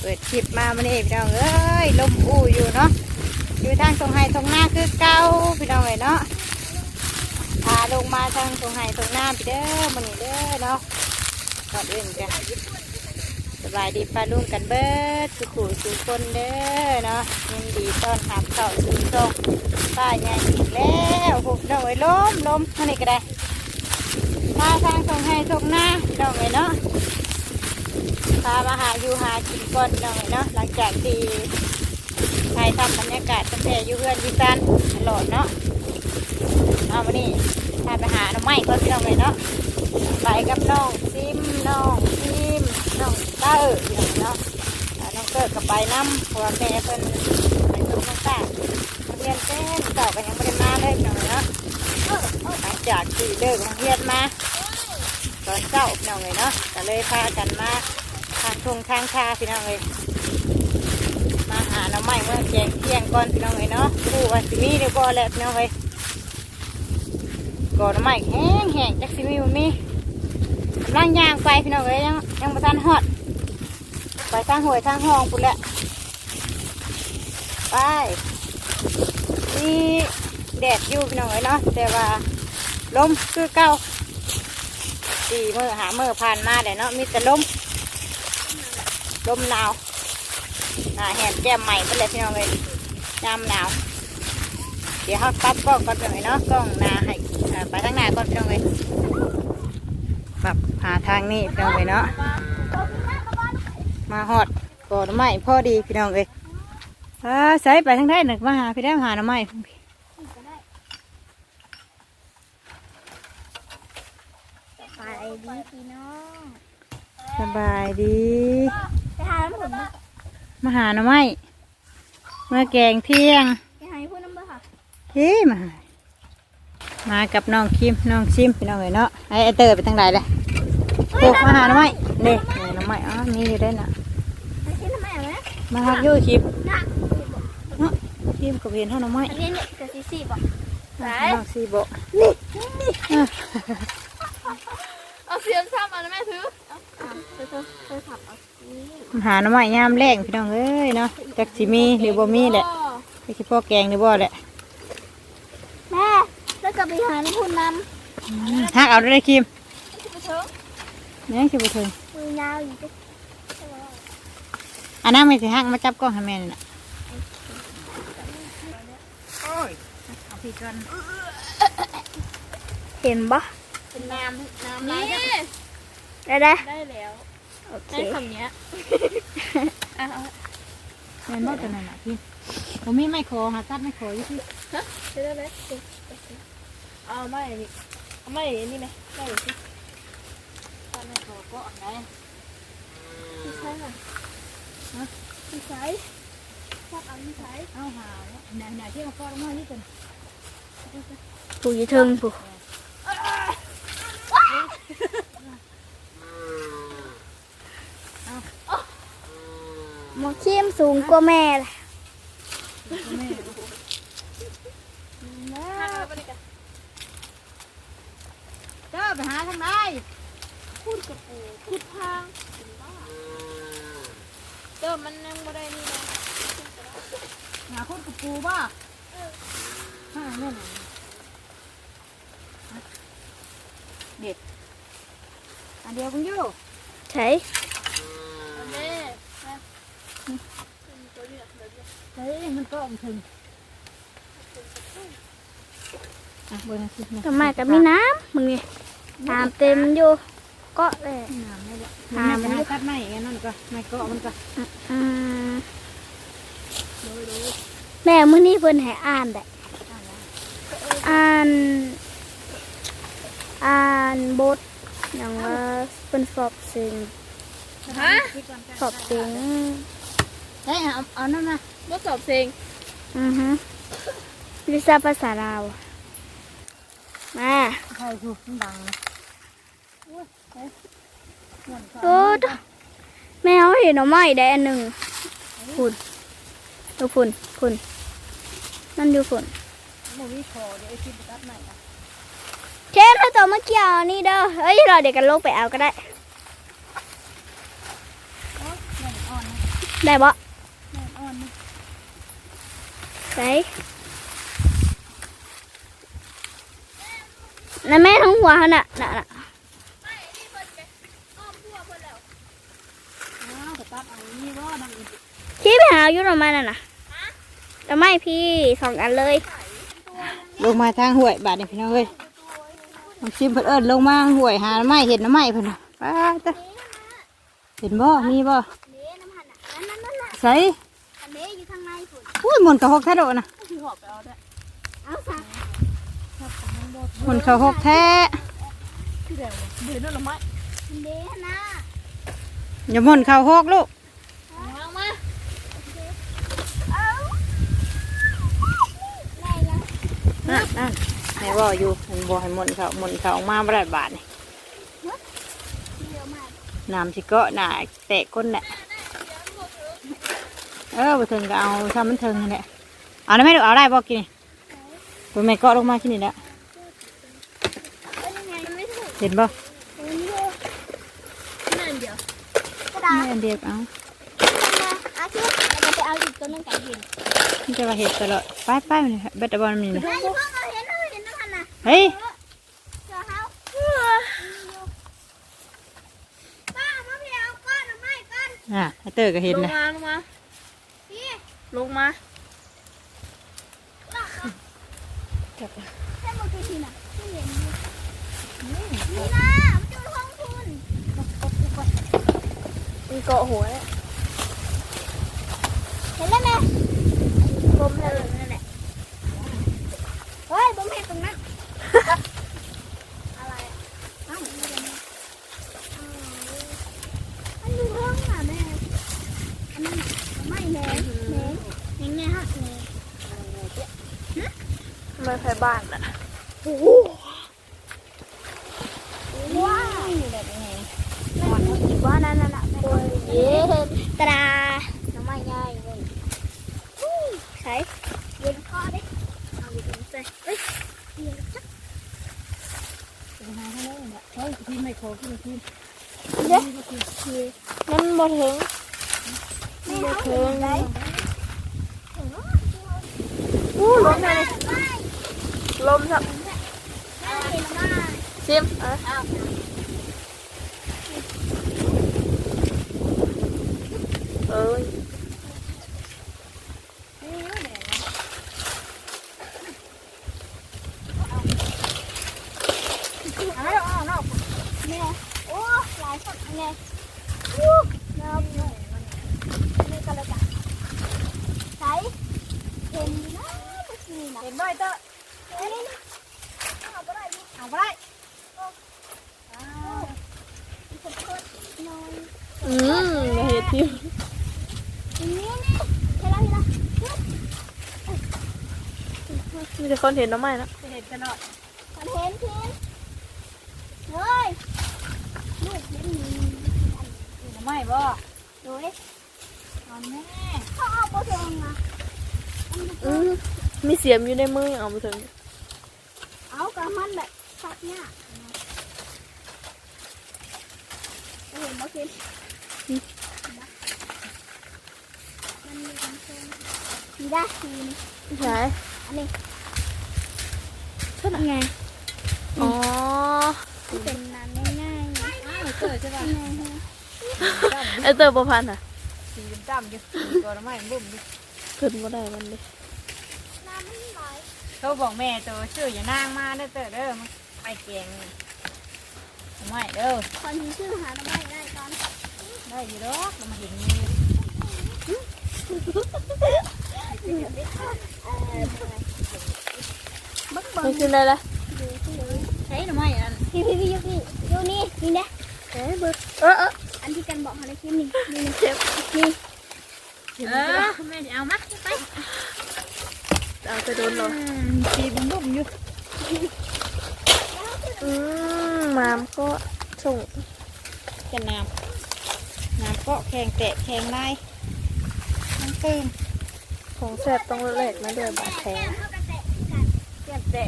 เปิดคลิปมามันนี่พี่น้องเอ้ยลมอู้อยู่เนาะอยู่ทางตรงไห้ตรงหน้าคือเก่าพี่น้องเลยเนาะพาลงมาทางตรงไห้ตรงหน้าพี่เด้อมันนี่เด้อเนาะก่อนอื่นจ้ะสบายดีป้าลุงกันเบิดสุขุสุคนเด้อเนาะยินดีต้อนรับเข้าสู่ช่องป้าใหญ่อีกแล้วพวกน้องเอ้ยล้มล้มมันนี่ก็ได้มาทางตรงไห้ตรงหน้าพี่น้องเลยเนาะ พามาหาอยู่หากินก่อนหน่อยเนาะหลังจากที่ถ่ายทำบรรยากาศตั้งแต่อยู่เพื่อนวิซันตลอดเนาะเอามานี่พาไปหาหน่อไม้ก่อนพี่น้องเลยเนาะไปกับน้องซิมน้องซิมน้องเต้ออย่างเนาะอ่าน้องเต้อกับไปน้ำเพราะว่าแม่เพิ่นไปส่งน้องตางเรียนเต้นเต่าก็ยังไม่ได้มาเลยพี่น้องเลยเนาะหลังจากที่เลิกโรงเรียนมา ตอนเช้าพี่น้องเลยเนาะก็เลยพากันมาทางทุ่งทางคาพี่น้องเลยมาหาหน้ำไม้เมื่อแจงเที่ยงก่อนพี่น้องเลยเนาะผู้ว่าสิมีหรือบ่แหละพี่น้องเลยก่อนหน้ำไม้แห้งแห้งจักสิมีบ่มีกำลังย่างไปพี่น้องเลยยังยังบ่ทันฮอดไปทางห้วยทางห้องปุ่นแหละไปนี่แดดอยู่พี่น้องเลยเนาะแต่ว่าลมคือเก่า สี่มือหามือผ่านมาแต่เนาะมีแต่ลมลมหนาวหนาแหนแก้มใหม่ไปเลยพี่น้องเลยยามหนาว เดี๋ยวเขาตัดกล้องก่อนเลยเนาะกล้องนาให้ไปทางหน้าก่อนพี่น้องเลยปรับหาทางนี้พี่น้องเลยเนาะมาหอดก่อนไม้พอดีพี่น้องเลยอ่าใส่ไปทางได้หนึ่งมาหาพี่ได้หาหน่อไม้ ไป ดีพี่น้องสบายดี ไปหาน้ำผมนะมาหาหน่อไม้เมื่อแกงเที่ยงไปหาพูดน้ำเบอร์ค่ะเฮ้มา มากับน้องคิมน้องชิมพี่น้องเอ๋ยเนาะไอไอเตอร์ไปทางไหนเลยโอ้มาหาหน่อไม้นี่นี่หน่อไม้อ๋อมีอยู่ได้น่ะไปกินทำไมอะนะมาหักอยู่คิมน่ะเนาะคิมกับเวียนเท่าหน่อไม้อันนี้เนี่ยกระสีสีบอกไหนน้องซีโบเอาเสียมซ้ำเอาแม่ถือเอาเธอเธอเธอถับเอา มา หาหน่อไม้ยามแรงพี่น้องเอ้ยเนาะจักสิมีหรือบ่มีแหละไปคิดพ่อแกงหรือบ่แหละแม่แล้วก็ไปหาน้ำพุนน้หักเอาได้เลยคิมำไปเถอะเนี่ยคิดบ่ถึงมือยาวอยู่ดิอันนั้นไม่สิหักมาจับกล้องให้แม่นี่น่ะโอ้ยเอาพี่ก่อนเห็นปะเป็นน้ำน้ำนี่ลายได้ได้ได้แล้ว โอเคได้คำเนี้ยอะเอาแม่นบ่ตัวนั้นน่ะพี่ผมมีไม้โคหาตัดไม้โคอยู่พี่ได้ได้เลยเอาไม่นี่เอาไม่นี่ไหมไม่สิตัดไม้โคก็อันไหนพี่ชายค่ะพี่ชายชอบเอาพี่ชายเอาหาไหนไหนที่มาฟอดมาที่ตัวผู้ยี่ทึงผู้ หมอเข้มสูงกว่าแม่เลยแม่ทางอะไรกันเจ้าไปหาทางไหนพูดกับปูพูดทางเดิมมันยังไม่ได้นี่นะหาคนกับปูบ่ฮะนั่นน่ะเด็ดอันเดียวกันอยู่ใช่ แม่แม่ตัวนี้เดี๋ยว เฮ้ยมันก็อมถึงอะเบอร์นะสิทำไมกับมีน้ำมึงนี่น้ำเต็มอยู่ก็เลยน้ำไม่ละน้ำน้ำมันตัดไม้อย่างนั้นก็ไม้ก็มันก็อืมแม่มื้อนี้เพิ่นให้อ่านได้อ่าน อ่านบทอย่างว่าเพิ่นสอบเสียงฮะสอบเสียงเฮ้ยเอาเอานั่นมา ทดสอบเพลงอือฮึวิชาภาษาลาว มาใครถูกดังนะโอ้ตะแม่เขาเห็นเอาไม้ได้อันหนึ่งฝุ่นดูฝุ่นฝุ่นนั่นดูฝุ่นบ่มีคอเดี๋ยวไอ้คิดตัดไม้อะเช่นถ้าตัวเมื่อกี้เอานี่เด้อเอ้ยเราเดี๋ยวกันลงไปเอาก็ได้แม่นอ่อนนะได้บ่แม่อ่อนนะ ใส่นั่นแม่ทั้งหัวน่ะน่ะน่ะพี่ไปหาอยู่หน่อไม้น่ะน่ะหน่อไม้พี่สองอันเลย ลงมาทางห้วยบาดนี่พี่น้องเอ้ยน้องชิมเพิ่นเอิ้นลงมาห้วยหาไม้เห็ดหน่อไม้เพิ่นน่ะป้าตะเห็นบ่ มีบ่ใส่ อุ้ยหมุนกระหกแท้โดน่ะที่หอบไปเอาได้เอาซะหมุนกระหกแท้ที่เดียวเดือนนั่นละไม้อันเด้นะอย่าหมุนเข้าหกลูกเอามานั่นนั่นไหนบ่อยู่มันบ่ให้หมุนเขาหมุนเขาออกมาบ่ได้บาดนี่น้ำสิเกาะหนาแตกก้นแหละ เออบ่ถึงก็เอาซ้ำมันถึงนั่นแหละเอาได้ไหมลูกเอาได้บ่กินนี่ตัวแม่เกาะลงมากินนี่แหละเป็นยังไงมันไม่ถูกเห็นบ่เห็นอยู่นั่นเดียวกระดาษแม่เดียกเอามาอาทิตย์เราจะไปเอาอีกตัวหนึงกันหินมันจะว่าเห็ดตลอดไปไปมันนี่เบ็ดบอลมันนี่นะไอ้พวกเราเห็นเราเห็นน้ำหันน่ะเฮ้ยเจอเขาป้ามาเพียวก้อนหรือไม่ก้อนอะให้เตอร์ก็เห็นลงนะมา ลงมาพี่ลงมาแค่มาคือทีน่ะที่เห็นอยู่นี่นะมันจะห้องทุนมีเกาะหัวเนี่ยเห็นแล้วไหมบมเลยนั่นแหละเฮ้ยบมเห็นตรงนั้นอะไรอะอ้าวไม่เป็นไรอ้าวอันนี้ห้องอะแม่อันนี้ไม่แม่แม่แม่ไงฮะแม่ ทำ ไมไฟบ้านอะโอ้โหว้าวแบบไงมันอีกว่านั่นน่ะนะเย็นตราน้ำไม่ง่ายเลยใช้เย็นคอดิเอาไปกินใส่เอ้ยเย็นจักเฮ้ยพี่ไม่โคพี่พี่เด้อมันบ่ถึงไม่ถึงไหนอู้ลมเลย ลมสับไม่เห็นมาซิมเออเอ้ยเอาเอาเอาแม่โอ้หลายคนไงอู้น้ำหน่อยเตอะ เอาไปได้ดิเอาไปได้ขอโทษหน่อยอืมอย่าเห็ดทิมอย่างนี้นี่เห็นแล้วเห็นแล้วมีแต่คนเห็นน้ำไม้นะเห็นตลอดขอเห็นเห็นเฮ้ยลูกเห็นมีทำไมบ่ดูดิตอนแม่เขาเอาโปรเทงมาอืมมีเสียมอยู่ในมือเอาไปถึง เอากระมันแบบสักเนี่ยเห็นบ่คิดมันมีกันเชิงมีได้ทีนใช่อันนี้ใช่ไงอ๋อที่เป็นน้ำง่ายๆอ้าวเตอร์ใช่ป่ะง่ายๆฮะไอเตอร์ประพันธ์อะสีดำอยู่ตัวน้ำไม้บุ่มอยู่ขึ้นมาได้มันดิน้ำมัน ไหลเขาบอกแม่ตัวชื่ออย่านางมาเด้อเตอร์เด้อมันไปแกงทำไมเด้อคนที่ชื่อหาทำไมได้ก่อนได้อยู่ดอกมาเห็นนี่บักมัเบิ้นงขึ้นได้ละใช้หน่อไม้อันพี่พี่พี่ยูนี่ยูนี่นี่นะเอ้ยเบิดเออเอออันที่กันบอกมาในคลิปนี่นี่นะเจ็บนี่เออแม่จะเอามาไป เอาไปโดนเหรอสีบุ่มบุ่มอยู่อืมมามก็ส่งกันน้ำน้ำเกาะแข็งแตะแข็งได้มันตื้มของแสบต้องแลกมาด้วยบาดแผลเขากระแตะเจ็บแตะ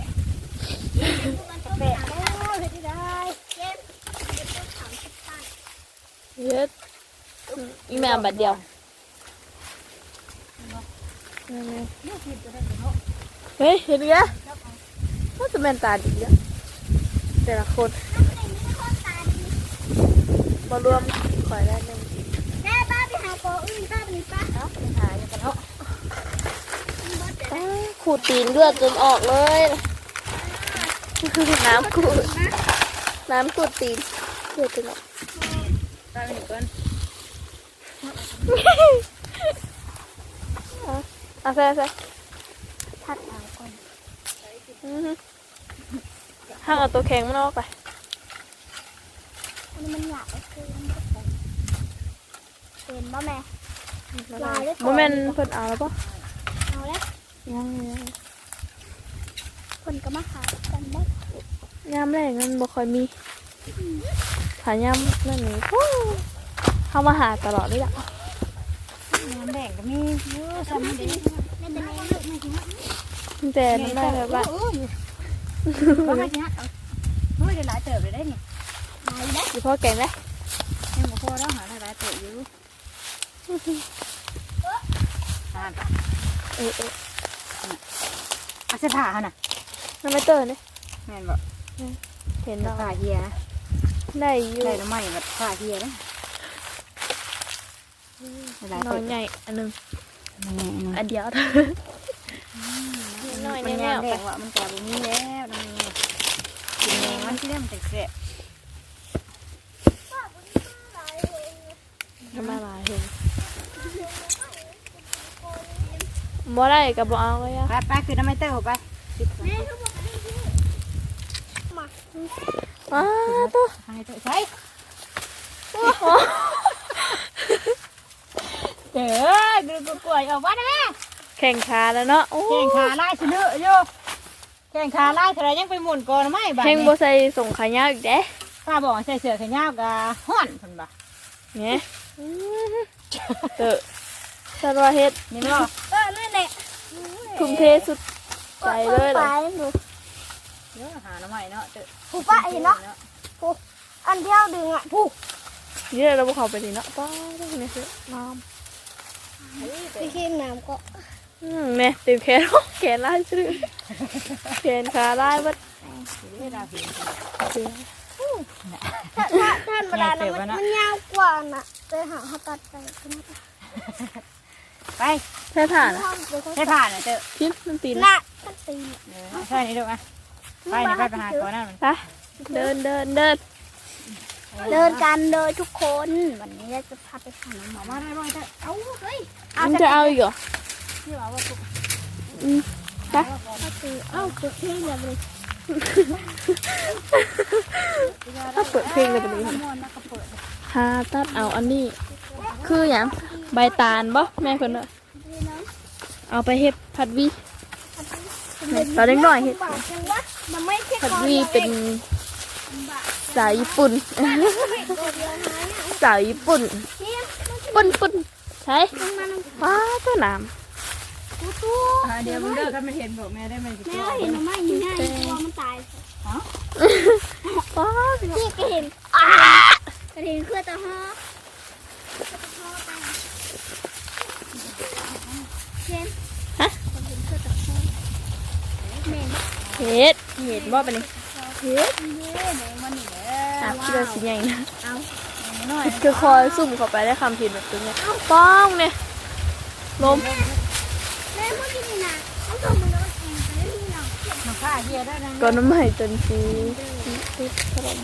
กระแตะโอ้ยเฮ็ดได้เจ็บเจ็บต้องถามสิบตันเย็ดอืมอีแม่บัดเดียวนั่นไง เฮ้ย เห็นไงว่าจะแม่นตาดีอะแต่ละคนมารวมข่อยได้หนึ่งแม่ป้าไปหาโกอื่นป้าไปนี่ป้าเนาะไปหาอย่างกันเนาะอ้าวขูดตีนเลือดจนออกเลยน้ำขูดน้ำขูดตีนเลือดจนออกตาไปหนึ่งก่อนเอาใส่ใส่ ทักเอาก่อน อื้อ หือห้างเอาตัวแข็งมันออกไปอันนี้มันหยาบก็คือมันก็เป็นเป็นบ่แม่ลายด้วยก่อนโมเมนเพิ่นเอาแล้วปะเอาแล้วยังยังคนก็มาหากันได้ยามแรกมันบ่ค่อยมีถ้ายามนั่นนี่โอ้เข้ามาหาตลอดเลยล่ะน้ำแดงก็มีเยอะซ้ำดีไม่เป็นไรลูกไม่ถึง แต่น้ำได้แบบว่าเออว่าไม่ใช่เอาเฮ้ยได้หลายเติบเลยได้นี่หายได้อยู่พ่อแกงได้ยังบ่พอแล้วหาได้หลายเติบอยู่อ่านเออเอออาเสื้อผ้าหั่นน่ะน้ำไม่เตอร์นี่แม่นบ่เห็นเสื้อแล้วผ้าเฮียนะได้อยู่ได้น้ำใหม่แบบผ้าเฮียนะหลายน้เติอบยใหญ่อันหนึงนี่อันเดียว น้อยมันแน่ยามๆแดไปงว่ามันก็บ่มีแล้วนั่นนี่กินแมงมันที่เริ่มแตกน้ำมาหลายเห็นบ่ได้กับบ่เอาเลยอะๆไปไปคือน้ำไม่เต้าไปแม่เขาบอกให้พี่มาอ้าตัวให้เต้าใส่เด้อดูกูกล้วยออกมาได้ไหม แข่งขาแล้วเนาะโอ้แข่งขาไล่ชนะอยู่แข่งขาไล่เท่าไรยังไปหมุนก่อนไม่บ้าแข่งนี้บ่ใส่ส่งขายาวอีกเด้ป้าบอกใส่เสื้อแขนยาวกับห่อนคนบ่เนี่ยเตอะสันว่าเฮ็ดนี่เนาะเออนั่นแหละทุ่มเทสุดใจเลยเหรอไปหนูเดี๋ยวหาหน่อไม้เนาะเด้อผู้ป้าเห็นเนาะอันเที่ยวดึงอะผู้นี่เราบ่เข้าไปนี่เนาะป้าได้เนี่ยสิน้พี่คิมน้ำก็ำอืม เนี่ยเต็มแขนแขนลายชื่อแขนขาลายบัดเดี๋ยวเราเห็นเสียถ้าถ้าท่านเวลานะมันมันยาวกว่าน่ะไปหาเขาตัดไปขึ้นมาไปใช่ผ่านอะห้องเดี๋ยวเขาใช้ผ่านนะเด้อพิมพ์มันตีนน่ะตัดตีนเออใช่นี่ดูอะไปนี่ไปไปหาก่อนนั่นมันไปเดินเดินเดินเดินกันเลยทุกคน วันนี้เราจะพาไปหาหมอเอามาได้บ่เด้อเอาเฮ้ยมันจะเอาอีกเหรอ ที่ว่าว่าปุ๊บอืมไปเอาตีเอ้าเกิดเพลงแบบเลยถ้าเปิดเพลงเลยแบบนี้มอนแล้วก็เปิดหาตัดเอาอันนี้ คืออย่างใบตาลบ่แม่คนเนอะเอาไปเฮ็ดผัดวีตอนเด็กน้อยเฮ็ดบาทจังวะมันไม่ใช่ผัดวีเป็นสายญี่ปุ่นตัวเดียวนะเนี่ยสายญี่ปุ่นเนี่ยปุ่นปุ่นใช่มันมันว้าตัวน้ ตู้ตู้อ่าเดี๋ยวมึงเด้อถ้าไม่เห็นบอกแม่ได้ไหมสิแม่ก็เห็นมันไม่ยิงง่ายตัวมันตายำว้าพี่ก็เห็นอ่าก็เห็นเครือตะฮอเช่นฮะเห็นเครือตะฮอแม่นเฮ็ดเฮ็ดบ่ปะนี่เฮ็ดเย้แมงมันนี่แหละอะพี่เราสิใหญ่นะน้อยคือคอยซุ่มเข้าไปได้คำผิดแบบนี้ป้องเนี่ยล้มแม่พูดที่นี่นะต้องทำมือแล้วแข่งไปเรื่อยๆมันฆ่าเฮียได้นะก่อนน้ำใหม่จนสีติดขนม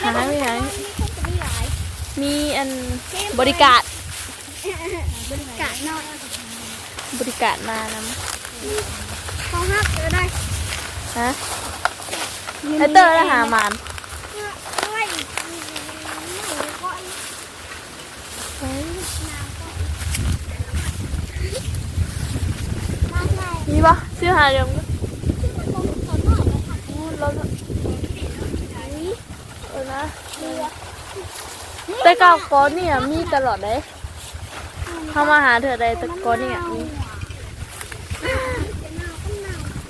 หาไม่หายมีคนจะไม่หลายมีอันบริการบริการนอกบริการมานเขาหักก็ได้ำฮะไอเตอร์แล้วหามาน ด้วยก่อน เฮ้ย มา ใส่มีปะชื่อหาเรื่องที่มันลงขอโทษเลยค่ะพูดแล้วเออนะแต่เก่าก้อนเนี่ยมีตลอดเลยเข้ามาหาเธอใดแต่ก้อนเนี่ยมี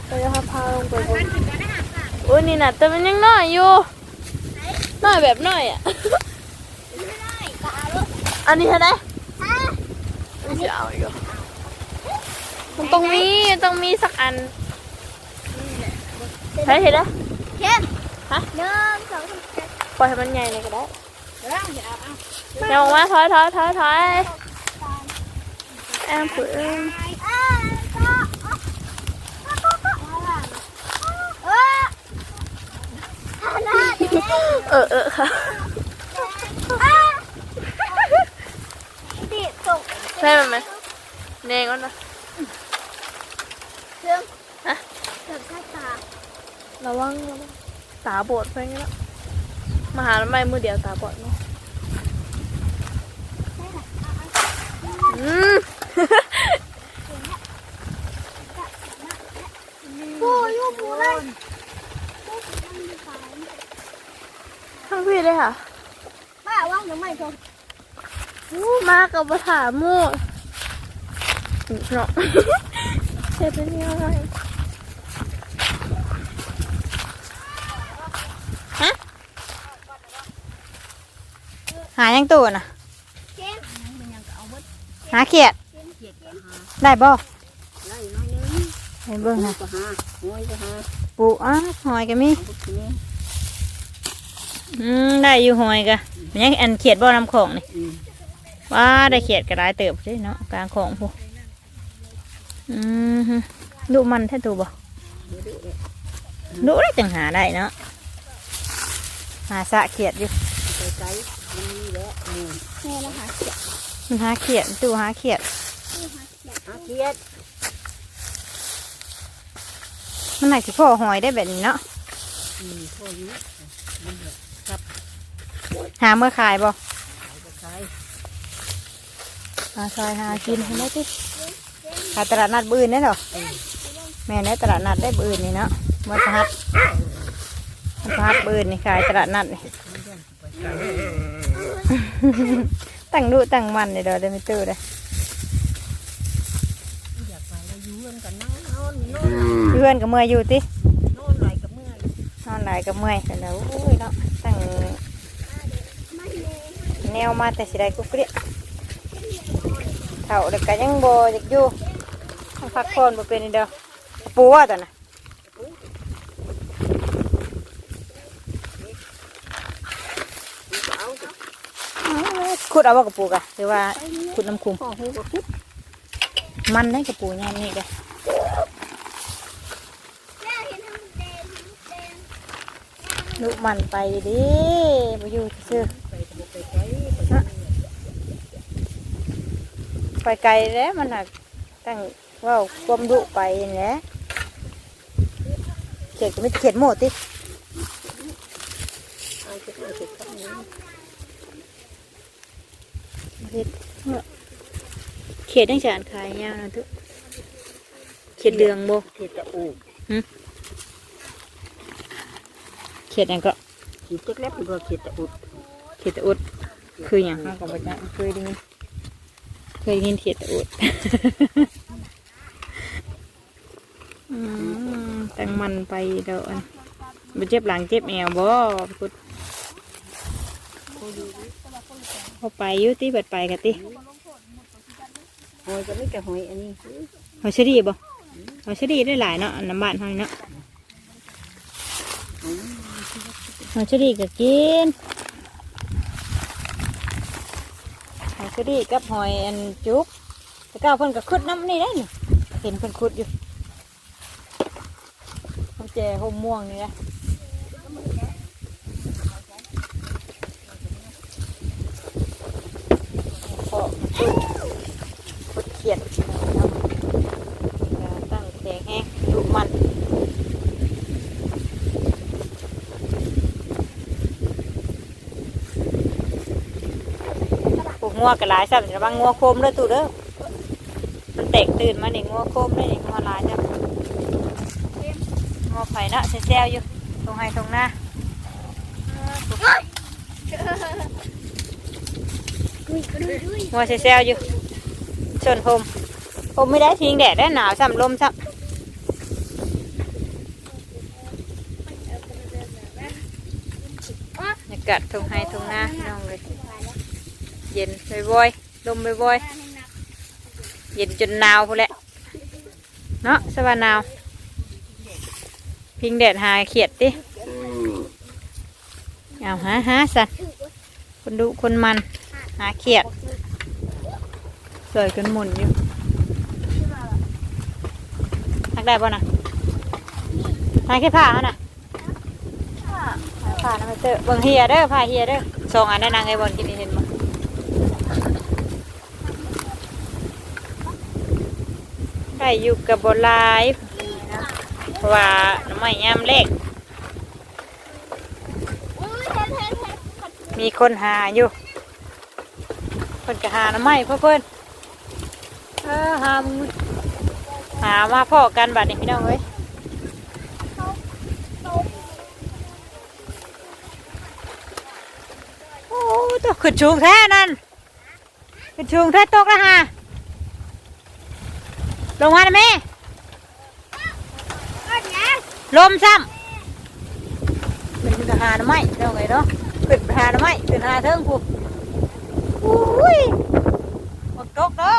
เราจะพาพาลงไปบนโอ้ยนี่นะแต่มันยังน้อยอยู่น้อยแบบน้อยอะไม่ได้กะเอาลูกอันนี้เห็นไหมอะไม่จะเอาอีกเหรออ มันต้องมีต้องมีสักอันใช่เห็นแล้วเช่นฮะหนึ่งสองสามสี่ปล่อยให้มันใหญ่เลยก็ได้เดี๋ยวเดี๋ยวเอาเอาเดี๋ยวมาถอยถอยถอยถอยแอมผืนอ่าก็อะก็ก็ก็เออทำหน้าดิเออเออค่ะอะติดตกใช่ไหมเนงก่อนนะ เครื่อง ฮะ เครื่องคาตา ระวังระวังตาบอดไปงั้นละมาหาแล้วไม่มือเดียวตาบอดเนาะอืมปูอยู่ปูเลยทั้งพี่เลยค่ะป้าว่างหรือไม่ชมอู้มากับภาษาโม่เนาะเจ็บเป็นยังไง หายังตัวน่ะเช่นหาเขียด ได้บ่ให้เบิ่งนะก็หาหอยก็หาปูอ้าหอยก็มีพวกนี้อืมได้อยู่หอยกะมันยังอันเขียดบ่อน้ำของนี่อืมว่าได้เขียดกระไรเติบใช่เนาะกลางของพวกอืมฮึดูมันแท้ตัวบ่ดูได้จังหาได้เนาะหาสะเขียดอยู่ไปไกล มันมีแล้วนี่แม่นะคะมันหาเขียดตู้หาเขียดหาเกียดมันไหนสิพ่อหอยได้แบบนี้เนาะอืมพวกนี้หาเมื่อขายบ่ก็ขายหาซอยหากินเห็นไหมที่ขายตลาดนัดบืนได้เหรอแม่ในตลาดนัดได้บืนนี่เนาะเมื่อพหัสวันพหัสบืนนี่ขายตลาดนัดนี่ ตั้งดูตั้งมันเลยเด้อได้ไม่ตื้อเลยอยากไปแล้วอยู่กันกันนั่งนอนนอนเพื่อนกับเมื่อยอยู่ตินอนไหลกับเมื่อยนอนหลายกับเมื่อยกันแล้วโอ้ยเนาะตั้งแนวมาแต่สิได้กุ๊กเกลี้ยเท่าเด็กก็ยังโบอยากอยู่ต้องพักผ่อนบ่เป็นนี่เด้อปูว่าแต่น่ะ เอาสิ ขุดเอาว่ากระปูกะหรือว่าขุดน้ำคุมพ่อหูก็คุดมันได้กระปูยามนี่เด้อแม่เห็นทั้งแดงทั้งแดงลูกมันไปดิไปอยู่ซื่อไปไกลแล้วมันหักตั้งว่าความดุไปเนี่แหละเขียดก็ไม่เขียดหมดติ เอาสิเอาสิข้างนี้ เฮ็ดเขียดตั้งจานขายยาวนะทุกเขียดเดืองโบเขียดตะอูเขียดนั่นก็ขีดเล็กเล็กเป็นว่าเขียดตะอุดเขียดตะอุด คืออย่างห้ากับประจักเคยได้ยินเคยได้ยินเขียดตะอุดอืมตั้งมันไปเด้ออันบ่เจ็บหลังเจ็บแอวบ่พุด พอไปอยุติเบิดไปกะติหอยก็ไม่แต่หอยอันนี้หอยเชอรี่บ่หอยเชอรี่ได้หลายเนาะอันน้ำบ้านเฮานี่เนาะหอยเชอรี่ก็กินหอยเชอรี่กับหอยอันจุกแต่ก้าวเพิ่นก็ขุดน้ำนี่ได้นี่เห็นเพิ่นขุดอยู่มันแจห่มม่วงนี่นะก็ขุดเขียดเอาตั้งแข็งแห้งดุมัน ปลูก งัวกระหลายสับระวังงัวโคมเด้อตู่เด้อมันเตกตื่นมาเนี่งัวโคมได้นี่งัวหลายจ้ะงัวไผ่เนาะแซวๆอยู่ตรงไห้ตรงหน้างัวแซวๆอยู่ชนผมผมไม่ได้ทิ้งแดดได้หนาวซ้ำลมซ้ำบรรยากาศตรงไห้ตรงหน้าพี่น้องเลย เย็นบ่อยๆลมบ่อยๆเย็นจนหนาวพูนแหละเนาะสวรรค์นาว พิงแดดหาเขียดดิเอาหาหาสันคนดุคนมัน หาเขียดสวยกันหมุนอยู่ทักได้ป่ะนะหาแค่ผ้าเขาน่ะหาผ้านะมาเตอเบิ่งเฮียเด้อผ้าเฮียเด้อสองอันได้นางไอ้บอลกิน นี่อยู่กับบลายเพราะว่าน้ำไม่ยามเล็กมีคนหาอยู่คนก็หาน้ำไม้เพื่อเพิ่นเออหาหามาพ่อกันบัดนี้พี่น้องเอ้ยโอ้ตัวขึ้นชูงแท้นั่นขึ้นชูงแท้ตกแล้วฮะ ลงมาได้ไหมลมซ้ำเป็นทหารไหมพี่น้องเอ้ยเนาะเป็นทหารไหมเป็นทหารเทิงผูกอุ้ยหมดตกเด้อ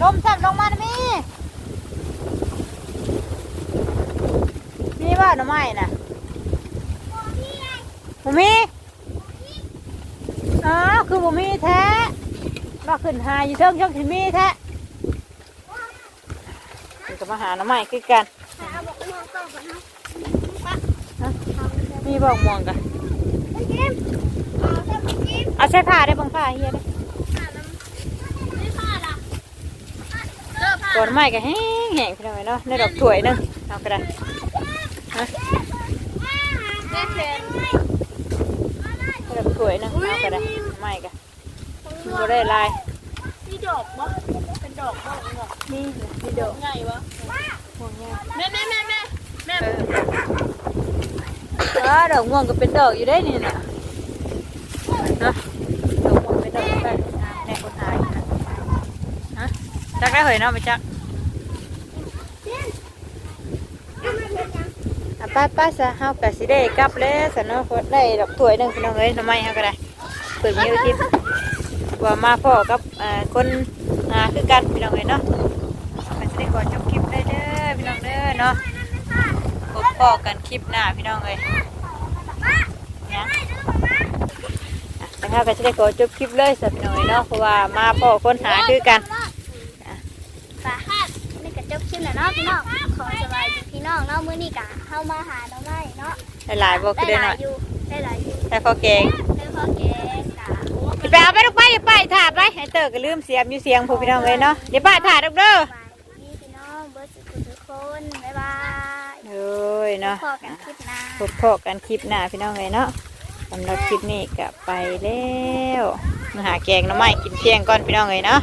ลมซ้ำลงมาได้ไหมมีว่าหน่อไม้น่ะบ่มีอ้าวคือบ่มีแท้มาขึ้นหาอยู่เทิงช่องที่มีแท้ มันก็มาหาหน่อไม้คือกันเอาบอกมองก่อนก่อนนะมีบอกม่วงกันไอ้กิมเอาแต่ไม่กิมเอาใช้ผ้าได้บังผ้าเฮียได้ไม่พลาดอะเลิกพลาดก่อนไม้ก็แห้งแห้งพี่น้องเอ้ยเนาะได้ดอกถ้วยหนึงเอาก็ได้ฮะแม่เชนได้ดอกถ้วยหนึงเอาก็ได้ไม้ก็บ่ได้ลายมีดอกบ่เป็นดอกบ่เนาะ นี่มีดอกไงวะม่วงใหญ่แม่แม่แม่แม่แม่เออดอกม่วงก็เป็นดอกอยู่ได้นี่นะเนาะดอกม่วงเป็นดอกอยู่ได้แน่คนหายนะฮะจักได้เหยเนาะไปจักอะป้าป้าซะเฮากะสิได้กลับแล้วสนอพดได้ดอกถ้วยหนึ่งพี่น้องเอ้ยทำไมเฮาก็ได้เปิดมีคลิปว่ามาพ่อกับเอ่อคนหาคือกันพี่น้องเอ้ยเนาะก็สิได้ขอจบคลิปได้เด้อพี่น้อง เด้อเนาะพบพ่อกันคลิปหน้าพี่น้องเอ้ยนะอะแล้วเฮาก็สิได้ขอจบคลิปเลยสำหรับพี่น้องเอ้ยเนาะเพราะว่ามาพ่อคนหาคือกันสาหัสนี่ก็จบชิ้นแล้วเนาะพี่น้องขอสบายดีพี่น้องเนาะมื้อนี้กะเข้ามาหาน้องไม้เนาะหลายๆบ่ได้คือได้หหน่ลาอยยอยู่ได้หลายอยู่แต่พอเก่งได้พอแกงกะสิไปเอาไปลูกไปอย่าไปถ่าไปให้เตอร์ก็ลืมเสียมอยู่เสียงพวกพี่น้องเลยเนาะเดี๋ยวป้าถ่าลูกเด้อ สบายดีพี่น้องเบิร์ดสุขทุกคนบ๊ายบาย เอ้ ยเนาะพอกันคลิปหน้าพบพอกันคลิปหน้าพี่น้องเลยเนาะสำหรับคลิปนี้ก็ไปแล้วมาหาแกงหน้ำไม้กินเที่ยงก่อนพี่น้องเลยเนาะบ